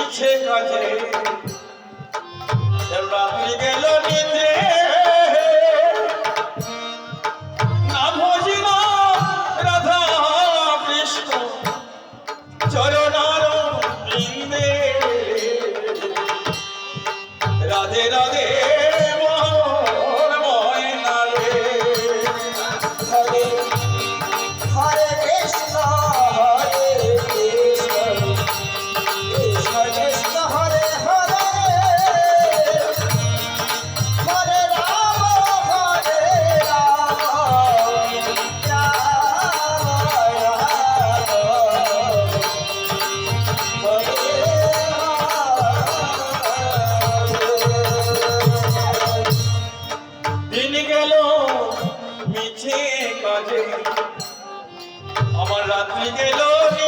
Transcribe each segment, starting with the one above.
ইচ্ছে কাজে। গেল নিদ্রে। আমার রাত্রি গেল নি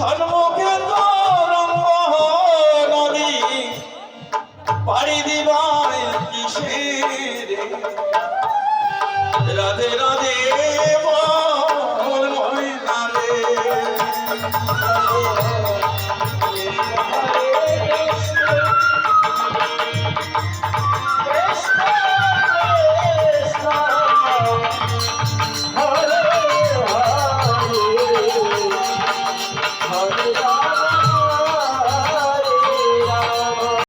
সন্মুখে তো রঙ্গ নদী পাড়ি দিবার কিসে রাধে রাধে